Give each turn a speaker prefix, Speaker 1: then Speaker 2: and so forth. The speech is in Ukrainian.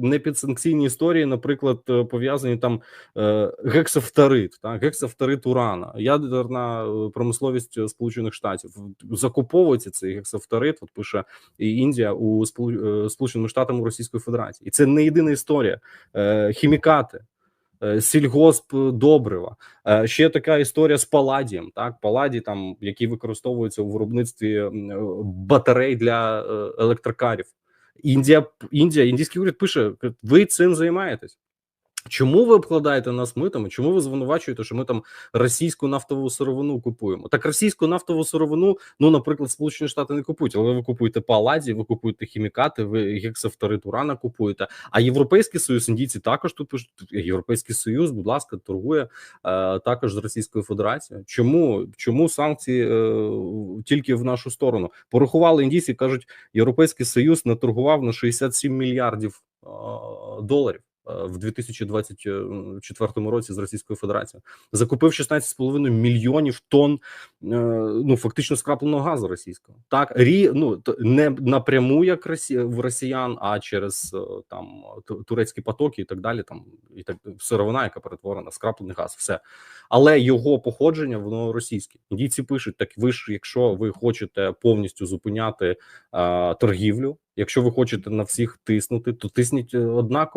Speaker 1: непідсанкційні історії, наприклад, е, пов'язані там е, гексафторит, так, гексафторит урана, ядерна е, промисловість Сполучених Штатів закуповується цей гексафторит. От пише і Індія у Сполу- Сполученими Штатами Російської Федерації, і це не єдина історія. Хімікати. Сільгосп добрива. Ще така історія з паладієм. Так, паладій, там який використовується у виробництві батарей для електрокарів. Індія, Індія, індійський уряд пише: ви цим займаєтесь. Чому ви обкладаєте нас митами? Чому ви звинувачуєте, що ми там російську нафтову сировину купуємо? Так російську нафтову сировину, ну, наприклад, Сполучені Штати не купують, але ви купуєте паладі, ви купуєте хімікати, ви гексафторит урана купуєте. А Європейський Союз, індійці також тут Європейський Союз, будь ласка, торгує е, також з Російською Федерацією. Чому чому санкції е, тільки в нашу сторону? Порахували індійці, кажуть, Європейський Союз наторгував на 67 мільярдів е, доларів. Е, В 2024 році з Російською Федерацією закупив 16,5 мільйонів тонн е, ну фактично скрапленого газу російського. Так рі ну не напряму як в росіян, а через е, там турецькі потоки і так далі. Там і так сировина, яка перетворена, скраплений газ, все. Але його походження воно російське. Індійці пишуть: так ви ж, якщо ви хочете повністю зупиняти е, торгівлю, якщо ви хочете на всіх тиснути, то тисніть е, однаково.